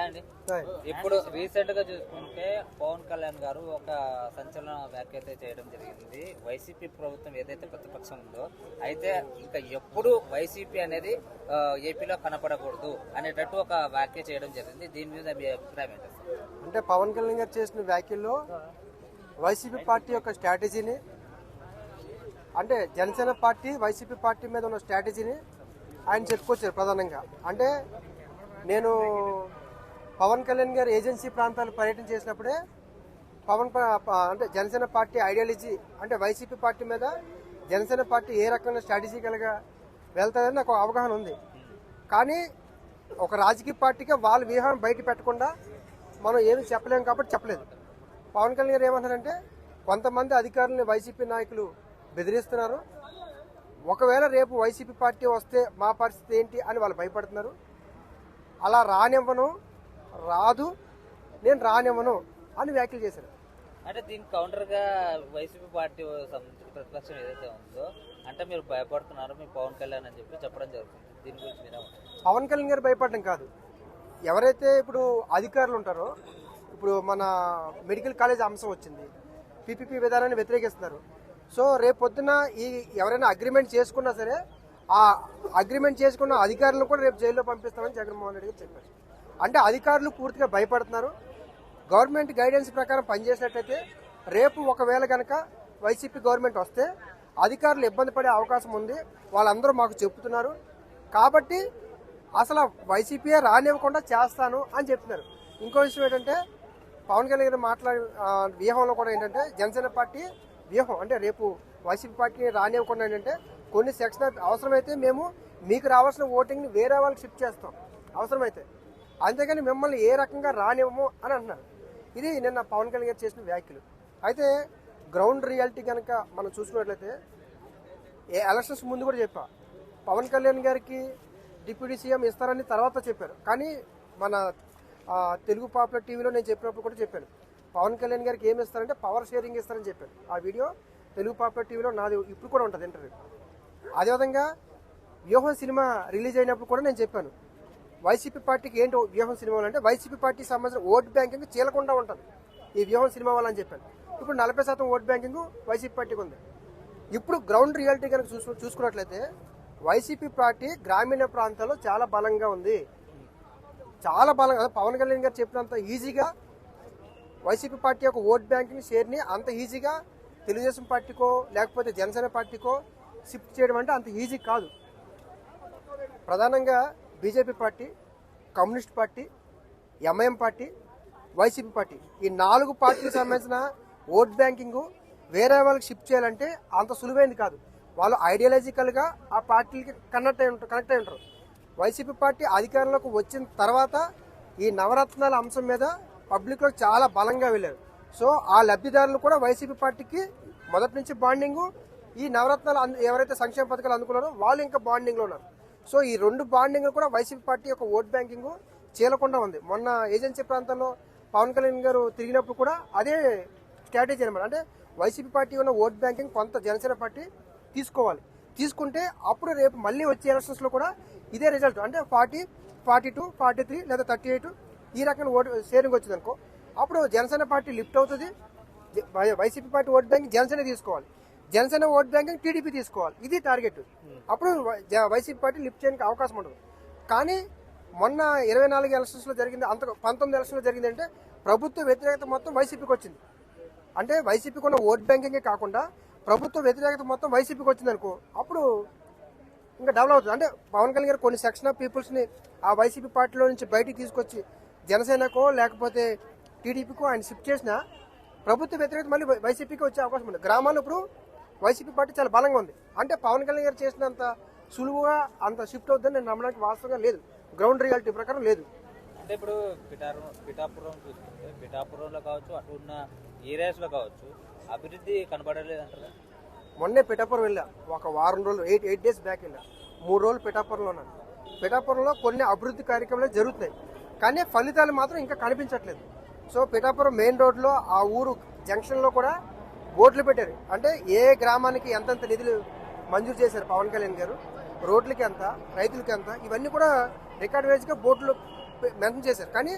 అండి. ఇప్పుడు రీసెంట్గా చూసుకుంటే పవన్ కళ్యాణ్ గారు ఒక సంచలన వ్యాఖ్య అయితే చేయడం జరిగింది. వైసీపీ ప్రభుత్వం ఏదైతే ప్రతిపక్షం ఉందో అయితే ఇంకా ఎప్పుడు వైసీపీ అనేది ఏపీలో కనపడకూడదు అనేటట్టు ఒక వ్యాఖ్య చేయడం జరిగింది. దీని మీద మీ అభిప్రాయం ఏంటి? అంటే పవన్ కళ్యాణ్ గారు చేసిన వ్యాఖ్యల్లో వైసీపీ పార్టీ యొక్క స్ట్రాటజీని అంటే జనసేన పార్టీ వైసీపీ పార్టీ మీద ఉన్న స్ట్రాటజీని ఆయన చెప్పుకొచ్చారు ప్రధానంగా. అంటే నేను పవన్ కళ్యాణ్ గారు ఏజెన్సీ ప్రాంతాలు పర్యటన చేసినప్పుడే పవన్ అంటే జనసేన పార్టీ ఐడియాలజీ అంటే వైసీపీ పార్టీ మీద జనసేన పార్టీ ఏ రకమైన స్ట్రాటజికల్గా వెళ్తుందని నాకు అవగాహన ఉంది. కానీ ఒక రాజకీయ పార్టీకి వాళ్ళ వ్యూహాన్ని బయట పెట్టకుండా మనం ఏమి చెప్పలేము కాబట్టి చెప్పలేదు. పవన్ కళ్యాణ్ గారు ఏమంటారంటే కొంతమంది అధికారులని వైసీపీ నాయకులు బెదిరిస్తున్నారు. ఒకవేళ రేపు వైసీపీ పార్టీ వస్తే మా పరిస్థితి ఏంటి అని వాళ్ళు భయపడుతున్నారు. అలా రానివ్వను రాదు నేను రానివ్వను అని వ్యాఖ్యలు చేశారు. అంటే దీనికి కౌంటర్గా వైసీపీ పార్టీ ప్రతిపక్షం ఏదైతే ఉందో అంటే మీరు భయపడుతున్నారు మీ పవన్ కళ్యాణ్ అని చెప్పి చెప్పడం జరుగుతుంది. దీని గురించి పవన్ కళ్యాణ్ గారు భయపడడం కాదు. ఎవరైతే ఇప్పుడు అధికారులు ఉంటారో ఇప్పుడు మన మెడికల్ కాలేజ్ అంశం వచ్చింది. పీపీపీ విధానాన్ని వ్యతిరేకిస్తున్నారు. సో రేపు పొద్దున ఈ ఎవరైనా అగ్రిమెంట్ చేసుకున్నా సరే ఆ అగ్రిమెంట్ చేసుకున్న అధికారులను కూడా రేపు జైల్లో పంపిస్తామని జగన్మోహన్ రెడ్డి గారు చెప్పారు. అంటే అధికారులు పూర్తిగా భయపడుతున్నారు. గవర్నమెంట్ గైడెన్స్ ప్రకారం పనిచేసినట్టయితే రేపు ఒకవేళ కనుక వైసీపీ గవర్నమెంట్ వస్తే అధికారులు ఇబ్బంది పడే అవకాశం ఉంది. వాళ్ళందరూ మాకు చెప్తున్నారు కాబట్టి అసలు వైసీపీయే రానివ్వకుండా చేస్తాను అని చెప్తున్నారు. ఇంకో విషయం ఏంటంటే పవన్ కళ్యాణ్ గారు మాట్లాడే వ్యూహంలో కూడా ఏంటంటే జనసేన పార్టీ వ్యూహం. అంటే రేపు వైసీపీ పార్టీ రానివ్వకుండా ఏంటంటే కొన్ని సెక్షన్ అవసరమైతే మేము మీకు రావాల్సిన ఓటింగ్ని వేరే వాళ్ళకి షిఫ్ట్ చేస్తాం. అవసరమైతే. అంతేగాని మిమ్మల్ని ఏ రకంగా రానివ్వము అని అంటున్నారు. ఇది నిన్న పవన్ కళ్యాణ్ గారు చేసిన వ్యాఖ్యలు. అయితే గ్రౌండ్ రియాలిటీ కనుక మనం చూసుకున్నట్లయితే ఏ ఎలక్షన్స్ ముందు కూడా చెప్పా. పవన్ కళ్యాణ్ గారికి డిప్యూటీ సీఎం ఇస్తారని తర్వాత చెప్పారు. కానీ మన తెలుగు పాపులర్ టీవీలో నేను చెప్పినప్పుడు కూడా చెప్పాను. పవన్ కళ్యాణ్ గారికి ఏమి ఇస్తారంటే పవర్ షేరింగ్ ఇస్తారని చెప్పారు ఆ వీడియో తెలుగు పాపులర్ టీవీలో నాది ఇప్పుడు కూడా ఉంటుంది ఇంటర్వ్యూ అదేవిధంగా వ్యూహం సినిమా రిలీజ్ అయినప్పుడు కూడా నేను చెప్పాను. వైసీపీ పార్టీకి ఏంటి వ్యూహం సినిమాలు అంటే వైసీపీ పార్టీకి సంబంధించిన ఓట్ బ్యాంకింగ్ చీలకుండా ఉంటుంది. ఈ వ్యూహం సినిమా వల్ల అని చెప్పాను. ఇప్పుడు నలభై శాతం ఓట్ బ్యాంకింగ్ వైసీపీ పార్టీకి ఉంది. ఇప్పుడు గ్రౌండ్ రియాలిటీ కనుక చూసు చూసుకున్నట్లయితే వైసీపీ పార్టీ గ్రామీణ ప్రాంతాల్లో చాలా బలంగా ఉంది. చాలా బలంగా పవన్ కళ్యాణ్ గారు చెప్పినంత ఈజీగా వైసీపీ పార్టీ యొక్క ఓట్ బ్యాంకింగ్ షేర్ని అంత ఈజీగా తెలుగుదేశం పార్టీకో లేకపోతే జనసేన పార్టీకో షిఫ్ట్ చేయడం అంటే అంత ఈజీ కాదు. ప్రధానంగా BJP party communist party MIM party YCP party. ఈ నాలుగు పార్టీలకు సంబంధించిన ఓట్ బ్యాంకింగ్ వేరే వాళ్ళకి షిఫ్ట్ చేయాలంటే అంత సులువైంది కాదు. వాళ్ళు ఐడియాలజికల్గా ఆ పార్టీలకి కనెక్ట్ అయి ఉంటారు కనెక్ట్ అయి ఉంటారు. వైసీపీ పార్టీ అధికారంలోకి వచ్చిన తర్వాత ఈ నవరత్నాల అంశం మీద పబ్లిక్లో చాలా బలంగా వెళ్ళారు. సో ఆ లబ్ధిదారులు కూడా వైసీపీ పార్టీకి మొదటి నుంచి బాండింగ్ ఈ నవరత్నాలు అంద- ఎవరైతే సంక్షేమ పథకాలు అందుకున్నారో వాళ్ళు ఇంకా బాండింగ్లో ఉన్నారు. సో ఈ రెండు బాండింగ్ కూడా వైసీపీ పార్టీ యొక్క ఓట్ బ్యాంకింగ్ చేయకుండా ఉంది. మొన్న ఏజెన్సీ ప్రాంతంలో పవన్ కళ్యాణ్ గారు తిరిగినప్పుడు కూడా అదే స్ట్రాటజీ అనమాట అంటే వైసీపీ పార్టీ ఉన్న ఓట్ బ్యాంకింగ్ కొంత జనసేన పార్టీ తీసుకోవాలి. తీసుకుంటే అప్పుడు రేపు మళ్ళీ వచ్చే ఎలక్షన్స్లో కూడా ఇదే రిజల్ట్ అంటే forty forty two forty three లేదా థర్టీ ఎయిట్ ఈ రకమైన ఓటు షేరింగ్ వచ్చింది అనుకో అప్పుడు జనసేన పార్టీ లిఫ్ట్ అవుతుంది. YCP party vote banking Janasena తీసుకోవాలి. జనసేన ఓట్ బ్యాంకింగ్ టీడీపీ తీసుకోవాలి. ఇది టార్గెట్. అప్పుడు జ- వైసీపీ పార్టీ లిఫ్ట్ చేయడానికి అవకాశం ఉండదు. కానీ మొన్న ఇరవై నాలుగు ఎలక్షన్స్లో జరిగింది అంత పంతొమ్మిది ఎలక్షన్లో జరిగిందంటే జరిగింది అంటే ప్రభుత్వ వ్యతిరేకత మొత్తం వైసీపీకి వచ్చింది. అంటే వైసీపీకి ఉన్న ఓట్ బ్యాంకింగే కాకుండా ప్రభుత్వ వ్యతిరేకత మొత్తం వైసీపీకి వచ్చింది అనుకో అప్పుడు ఇంకా డెవలప్ అవుతుంది. అంటే పవన్ కళ్యాణ్ గారు కొన్ని సెక్షన్ ఆఫ్ పీపుల్స్ని ఆ వైసీపీ పార్టీలో నుంచి బయటికి తీసుకొచ్చి జనసేనకో లేకపోతే టీడీపీకో ఆయన షిఫ్ట్ చేసినా ప్రభుత్వ వ్యతిరేకత మళ్ళీ వైసీపీకి వచ్చే అవకాశం ఉంది. గ్రామాల్లో ఇప్పుడు వైసీపీ పార్టీ చాలా బలంగా ఉంది. అంటే పవన్ కళ్యాణ్ గారు చేసినంత సులువుగా అంత షిఫ్ట్ అవుతుందని నేను నమ్మడానికి వాస్తవంగా లేదు. గ్రౌండ్ రియాలిటీ ప్రకారం లేదు. అంటే ఇప్పుడు పిఠాపురం పిఠాపురం చూసుకుంటే పిఠాపురంలో కావచ్చు అటు ఉన్న ఏరియాస్లో కావచ్చు అభివృద్ధి కనబడలేదు అంటారా మొన్నే పిఠాపురం వెళ్ళా. ఒక వారం రోజులు ఎయిట్ ఎయిట్ డేస్ బ్యాక్ వెళ్ళా. మూడు రోజులు పిఠాపురంలో ఉన్నాను. పిఠాపురంలో కొన్ని అభివృద్ధి కార్యక్రమాలు జరుగుతున్నాయి. కానీ ఫలితాలు మాత్రం ఇంకా కనిపించట్లేదు. సో పిఠాపురం మెయిన్ రోడ్లో ఆ ఊరు జంక్షన్లో కూడా బోర్డులు పెట్టారు. అంటే ఏ గ్రామానికి ఎంతెంత నిధులు మంజూరు చేశారు పవన్ కళ్యాణ్ గారు? రోడ్లకి ఎంత? రైతులకి ఎంత? ఇవన్నీ కూడా రికార్డ్ వైజ్గా బోర్డులో మెన్షన్ చేశారు. కానీ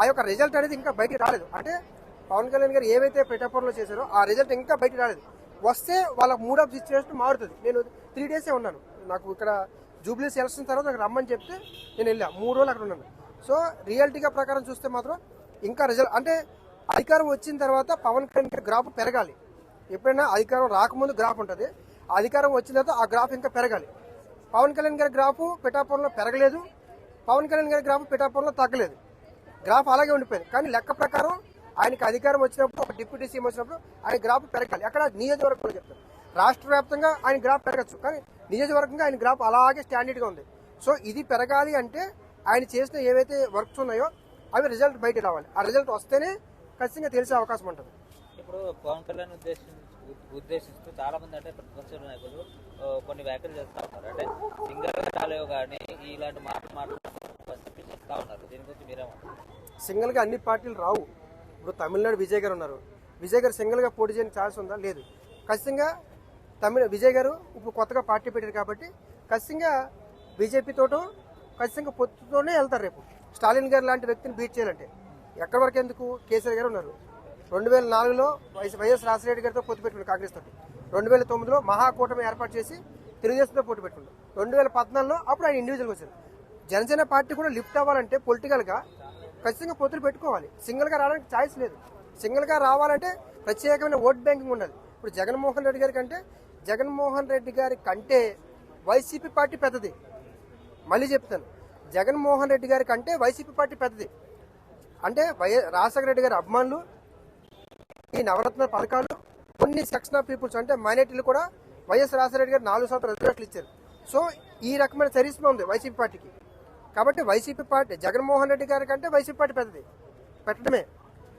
ఆ యొక్క రిజల్ట్ అనేది ఇంకా బయటికి రాలేదు. అంటే పవన్ కళ్యాణ్ గారు ఏవైతే పిఠాపురంలో చేశారో ఆ రిజల్ట్ ఇంకా బయటికి రాలేదు. వస్తే వాళ్ళ మూడ్ ఆఫ్ సిచ్యువేషన్ మారుతుంది. నేను త్రీ డేసే ఉన్నాను. నాకు ఇక్కడ జూబ్లీస్ ఎలక్షన్ తర్వాత నాకు రమ్మని చెప్తే నేను వెళ్ళా. మూడు రోజులు అక్కడ ఉన్నాను. సో రియాలిటీగా ప్రకారం చూస్తే మాత్రం ఇంకా రిజల్ట్ అంటే అధికారం వచ్చిన తర్వాత పవన్ కళ్యాణ్ గారి గ్రాఫ్ పెరగాలి. ఎప్పుడైనా అధికారం రాకముందు గ్రాఫ్ ఉంటుంది. ఆ అధికారం వచ్చిన తర్వాత ఆ గ్రాఫ్ ఇంకా పెరగాలి. పవన్ కళ్యాణ్ గారి గ్రాఫ్ పిఠాపురంలో పెరగలేదు. పవన్ కళ్యాణ్ గారి గ్రాఫ్ పిఠాపురంలో తగ్గలేదు. గ్రాఫ్ అలాగే ఉండిపోయింది. కానీ లెక్క ప్రకారం ఆయనకి అధికారం వచ్చినప్పుడు ఒక డిప్యూటీ సీఎం వచ్చినప్పుడు ఆయన గ్రాఫ్ పెరగాలి. అక్కడ నియోజకవర్గంలో చెప్తారు. రాష్ట్ర వ్యాప్తంగా ఆయన గ్రాఫ్ పెరగచ్చు. కానీ నియోజకవర్గంగా ఆయన గ్రాఫ్ అలాగే స్టాండర్డ్గా ఉంది. సో ఇది పెరగాలి అంటే ఆయన చేసిన ఏవైతే వర్క్స్ ఉన్నాయో అవి రిజల్ట్ బయట రావాలి. ఆ రిజల్ట్ వస్తేనే ఖచ్చితంగా తెలిసే అవకాశం ఉంటుంది. ఇప్పుడు పవన్ కళ్యాణ్ ఉద్దేశించి ఉద్దేశిస్తూ చాలా మంది అంటే ప్రతిపక్ష నాయకులు కొన్ని వ్యాఖ్యలు చేస్తా ఉన్నారు. అంటే సింగల్ రాలేవు కానీ ఇలాంటి మాటలు మాట్లాడుతూ ఉన్నారు. దీని గురించి మీరేమంటారు? సింగిల్గా అన్ని పార్టీలు రావు. ఇప్పుడు తమిళనాడు విజయ్ గారు ఉన్నారు. విజయ్ గారు సింగిల్గా పోటీ చేయని ఛాన్స్ ఉందా? లేదు. ఖచ్చితంగా తమిళ విజయ్ గారు ఇప్పుడు కొత్తగా పార్టీ పెట్టారు కాబట్టి ఖచ్చితంగా బీజేపీతోటో ఖచ్చితంగా పొత్తుతోనే వెళ్తారు రేపు. స్టాలిన్ గారు లాంటి వ్యక్తిని బీట్ చేయాలంటే. ఎక్కడి వరకు ఎందుకు కేసీఆర్ గారు ఉన్నారు? రెండు వేల నాలుగులో వైఎస్ వైఎస్ రాజశేఖర గారితో పొత్తు పెట్టుకున్నారు కాంగ్రెస్ తోటి. రెండు వేల తొమ్మిదిలో మహాకూటమి ఏర్పాటు చేసి తెలుగుదేశంతో పోటీ పెట్టుకున్నారు. రెండు వేల పద్నాలుగులో అప్పుడు ఆయన ఇండివిజువల్గా వచ్చారు. జనసేన పార్టీ కూడా లిఫ్ట్ అవ్వాలంటే పొలిటికల్గా ఖచ్చితంగా పొత్తులు పెట్టుకోవాలి. సింగిల్గా రావడానికి ఛాయిస్ లేదు. సింగిల్గా రావాలంటే ప్రత్యేకమైన ఓట్ బ్యాంకింగ్ ఉండాలి. ఇప్పుడు జగన్మోహన్ రెడ్డి గారి కంటే జగన్మోహన్ రెడ్డి గారి కంటే వైసీపీ పార్టీ పెద్దది. మళ్ళీ చెప్తాను. జగన్మోహన్ రెడ్డి గారి కంటే వైసీపీ పార్టీ పెద్దది. అంటే వైఎస్ రాజశేఖర రెడ్డి గారి అభిమానులు ఈ నవరత్న పథకాలు కొన్ని సెక్షన్ ఆఫ్ పీపుల్స్ అంటే మైనార్టీలు కూడా వైఎస్ రాజశేఖర గారు నాలుగు శాతం రిజర్వేషన్లు ఇచ్చారు. సో ఈ రకమైన చరిస్మ ఉంది వైసీపీ పార్టీకి. కాబట్టి వైసీపీ పార్టీ జగన్మోహన్ రెడ్డి గారి కంటే వైసీపీ పార్టీ పెద్దది. పెట్టడమే.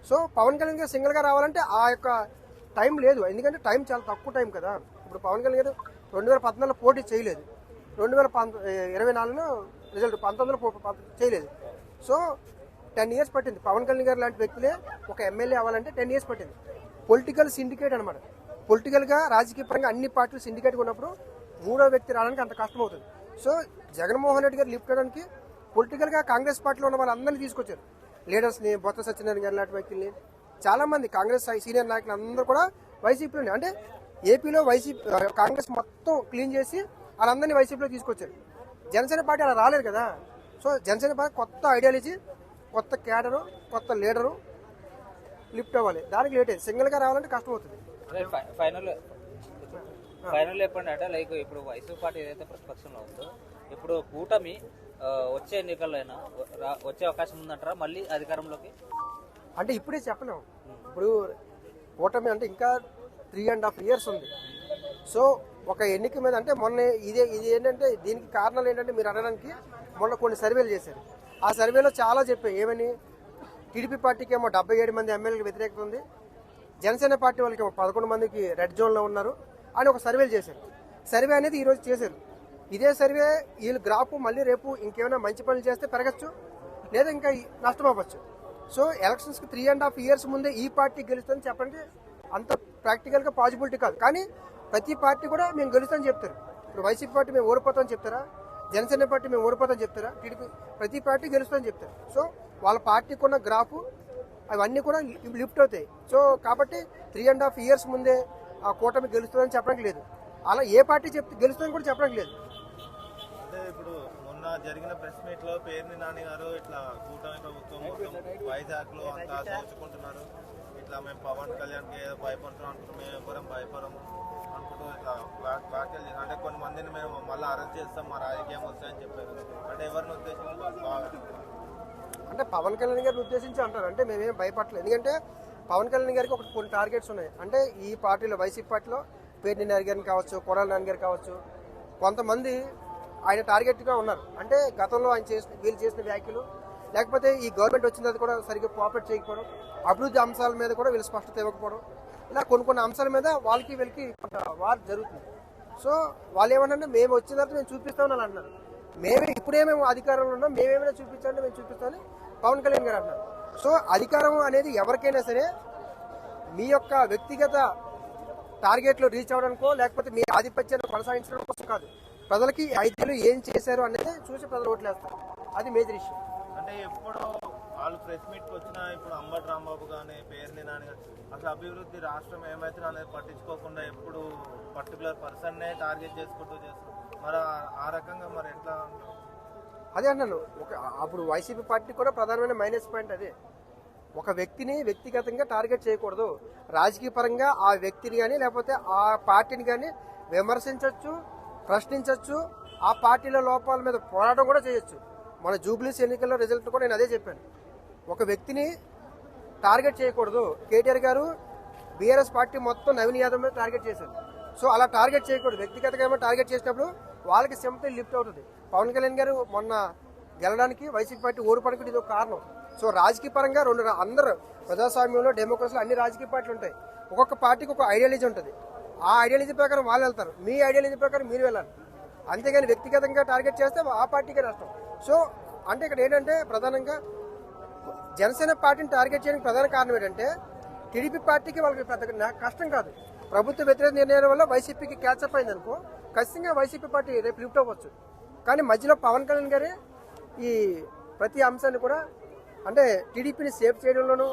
సో పవన్ కళ్యాణ్ గారు సింగిల్గా రావాలంటే ఆ యొక్క టైం లేదు. ఎందుకంటే టైం చాలా తక్కువ టైం కదా. ఇప్పుడు పవన్ కళ్యాణ్ గారు రెండు వేల పద్నాలుగులో పోటీ చేయలేదు. రెండు వేల ఇరవై నాలుగులో రిజల్ట్ పంతొమ్మిదిలో చేయలేదు. సో టెన్ ఇయర్స్ పట్టింది. పవన్ కళ్యాణ్ గారు లాంటి వ్యక్తులే ఒక ఎమ్మెల్యే అవ్వాలంటే టెన్ ఇయర్స్ పట్టింది. పొలిటికల్ సిండికేట్ అనమాట పొలిటికల్గా రాజకీయ పరంగా అన్ని పార్టీలు సిండికేట్గా ఉన్నప్పుడు మూడో వ్యక్తి రావడానికి అంత కష్టం అవుతుంది సో జగన్మోహన్ రెడ్డి గారు లిఫ్ట్ అవడానికి పొలిటికల్గా కాంగ్రెస్ పార్టీలో ఉన్న వాళ్ళందరినీ తీసుకొచ్చారు. లీడర్స్ని బొత్స సత్యనారాయణ గారు లాంటి వ్యక్తుల్ని చాలామంది కాంగ్రెస్ సీనియర్ నాయకులు అందరూ కూడా వైసీపీలోనే. అంటే ఏపీలో వైసీపీ కాంగ్రెస్ మొత్తం క్లీన్ చేసి వాళ్ళందరినీ వైసీపీలో తీసుకొచ్చారు. జనసేన పార్టీ అలా రాలేదు కదా. సో జనసేన పార్టీ కొత్త ఐడియాలజీ కొత్త క్యాడరు కొత్త లీడరు లిఫ్ట్ అవ్వాలి. దానికి లేట్ అయింది. సింగిల్గా రావాలంటే కష్టం అవుతుంది. ఫైనల్ ఫైనల్ చెప్పండి. అంటే లైక్ ఇప్పుడు వైసీపీ పార్టీ ఏదైతే ప్రతిపక్షంలో ఉందో ఇప్పుడు కూటమి వచ్చే ఎన్నికల్లో అయినా వచ్చే అవకాశం ఉందంటారా? మళ్ళీ అధికారంలోకి? అంటే ఇప్పుడే చెప్పలేము ఇప్పుడు కూటమి అంటే ఇంకా త్రీ అండ్ హాఫ్ ఇయర్స్ ఉంది. సో ఒక ఎన్నిక మీద అంటే మొన్న ఇదే ఇది ఏంటంటే దీనికి కారణాలు ఏంటంటే మీరు అనడానికి మొన్న కొన్ని సర్వేలు చేశారు. ఆ సర్వేలో చాలా చెప్పాయి ఏమని? టీడీపీ పార్టీకి ఏమో డెబ్బై ఏడు మంది ఎమ్మెల్యేలకు వ్యతిరేకత ఉంది. జనసేన పార్టీ వాళ్ళకి ఏమో పదకొండు మందికి రెడ్ జోన్లో ఉన్నారు అని ఒక సర్వేలు చేశారు. సర్వే అనేది ఈరోజు చేశారు. ఇదే సర్వే వీళ్ళు గ్రాఫ్ మళ్ళీ రేపు ఇంకేమైనా మంచి పనులు చేస్తే పెరగచ్చు లేదా ఇంకా నష్టం అవ్వచ్చు సో ఎలక్షన్స్కి త్రీ అండ్ హాఫ్ ఇయర్స్ ముందే ఈ పార్టీ గెలుస్తుందని చెప్పండి. అంత ప్రాక్టికల్గా పాసిబిలిటీ కాదు. కానీ ప్రతి పార్టీ కూడా మేము గెలుస్తామని చెప్తారు. ఇప్పుడు వైసీపీ పార్టీ మేము ఓడిపోతామని చెప్తారా? జనసేన పార్టీ మేము ఓడిపోతామని చెప్తారా? టీడీపీ ప్రతి పార్టీ గెలుస్తామని చెప్తారు. సో వాళ్ళ పార్టీకి ఉన్న గ్రాఫ్ అవన్నీ కూడా లిఫ్ట్ అవుతాయి. సో కాబట్టి త్రీ అండ్ హాఫ్ ఇయర్స్ ముందే ఆ కూటమి గెలుస్తుందని చెప్పడానికి లేదు. అలా ఏ పార్టీ చెప్తే గెలుస్తుందని కూడా చెప్పడానికి లేదు. ఇప్పుడు మొన్న జరిగిన ప్రెస్ మీట్లో పేర్ని నాని గారు ఇట్లా కూటమి ప్రభుత్వం మొత్తం వైజాగ్లో అంతా దోచుకుంటున్నారు. ఇట్లా మేము పవన్ కళ్యాణ్కి భయపడుతున్నాం అనుకుంటున్నాం. మేము ఎవరం భయపడము. వ్యాఖ్యలు చేశారు అంటే కొన్ని మందిని మేము మళ్ళీ అరెస్ట్ చేస్తాం మా రాజకీయం వస్తాయని చెప్పారు అంటే ఎవరిని ఉద్దేశించి అంటే పవన్ కళ్యాణ్ గారిని ఉద్దేశించి అంటారు. అంటే మేమేం భయపడలేదు ఎందుకంటే పవన్ కళ్యాణ్ గారికి ఒక కొన్ని టార్గెట్స్ ఉన్నాయి. అంటే ఈ పార్టీలో వైసీపీ పార్టీలో పేర్ని నాని గారిని కావచ్చు కొడాలి నాని గారు కావచ్చు కొంతమంది ఆయన టార్గెట్గా ఉన్నారు. అంటే గతంలో ఆయన చేసిన వీళ్ళు చేసిన వ్యాఖ్యలు లేకపోతే ఈ గవర్నమెంట్ వచ్చిన తర్వాత కూడా సరిగ్గా కోఆపరేట్ చేయకపోవడం అభివృద్ధి అంశాల మీద కూడా వీళ్ళు స్పష్టత ఇవ్వకపోవడం ఇలా కొన్ని కొన్ని అంశాల మీద వాళ్ళకి వీళ్ళకి వారు జరుగుతుంది. సో వాళ్ళు ఏమంటే మేము వచ్చిన తర్వాత మేము చూపిస్తామని అని అంటున్నారు. మేమే ఇప్పుడే మేము అధికారంలో ఉన్నాం మేమేమైనా చూపించాలంటే మేము చూపిస్తామని పవన్ కళ్యాణ్ గారు అంటున్నారు. సో అధికారం అనేది ఎవరికైనా సరే మీ యొక్క వ్యక్తిగత టార్గెట్లు రీచ్ అవ్వడానికో లేకపోతే మీ ఆధిపత్యాన్ని కొనసాగించడం కోసం కాదు. ప్రజలకి ఈ ఐదేళ్ళు ఏం చేశారు అనేది చూసి ప్రజలు ఓట్లేస్తారు. అది మేజర్ ఇష్యూ. అంటే ఎప్పుడో ప్రెస్ మీట్కి వచ్చిన ఇప్పుడు అంబటి రాంబాబు కానీ పేరుని నాని అసలు అభివృద్ధి రాష్ట్రం ఏమైతే అనేది పట్టించుకోకుండా ఎప్పుడు పర్టికులర్ పర్సన్నే టార్గెట్ చేసుకుంటూ చేస్తారు మరి ఆ- రకంగా మరి ఎట్లా అదే అన్నాను. ఒక అప్పుడు వైసీపీ పార్టీ కూడా ప్రధానమైన మైనస్ పాయింట్ అదే. ఒక వ్యక్తిని వ్యక్తిగతంగా టార్గెట్ చేయకూడదు. రాజకీయ పరంగా ఆ వ్యక్తిని కానీ లేకపోతే ఆ పార్టీని కానీ విమర్శించవచ్చు ప్రశ్నించవచ్చు ఆ పార్టీల లోపాల మీద పోరాటం కూడా చేయొచ్చు. మన జూబ్లీస్ ఎన్నికల్లో రిజల్ట్ కూడా నేను అదే చెప్పాను. ఒక వ్యక్తిని టార్గెట్ చేయకూడదు. కేటీఆర్ గారు బీఆర్ఎస్ పార్టీ మొత్తం నవీన్ యాదవ్ మీద టార్గెట్ చేశారు. సో అలా టార్గెట్ చేయకూడదు. వ్యక్తిగతంగా ఏమో టార్గెట్ చేసినప్పుడు వాళ్ళకి సింపతి లిఫ్ట్ అవుతుంది. పవన్ కళ్యాణ్ గారు మొన్న గెలడానికి వైసీపీ పార్టీ ఓడిపడానికి ఇది ఒక కారణం. సో రాజకీయ పరంగా రెండు అందరూ ప్రజాస్వామ్యంలో డెమోక్రసీలో అన్ని రాజకీయ పార్టీలు ఉంటాయి. ఒక్కొక్క పార్టీకి ఒక ఐడియాలజీ ఉంటుంది. ఆ ఐడియాలజీ ప్రకారం వాళ్ళు వెళ్తారు. మీ ఐడియాలజీ ప్రకారం మీరు వెళ్ళాలి. అంతేగాని వ్యక్తిగతంగా టార్గెట్ చేస్తే ఆ పార్టీకే నష్టం. సో అంటే ఇక్కడ ఏంటంటే ప్రధానంగా జనసేన పార్టీని టార్గెట్ చేయడానికి ప్రధాన కారణం ఏంటంటే టీడీపీ పార్టీకి వాళ్ళకి పెద్ద కష్టం కాదు. ప్రభుత్వ వ్యతిరేక నిర్ణయాల వల్ల వైసీపీకి క్యాచప్ అయింది అనుకో ఖచ్చితంగా వైసీపీ పార్టీ రేపు లిఫ్ట్ అవ్వచ్చు. కానీ మధ్యలో పవన్ కళ్యాణ్ గారే ఈ ప్రతి అంశాన్ని కూడా అంటే టీడీపీని సేవ్ చేయడంలోనూ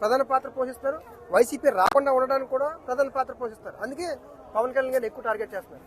ప్రధాన పాత్ర పోషిస్తారు వైసీపీ రాకుండా ఉండడానికి కూడా ప్రధాన పాత్ర పోషిస్తారు అందుకే పవన్ కళ్యాణ్ గారిని ఎక్కువ టార్గెట్ చేస్తున్నారు.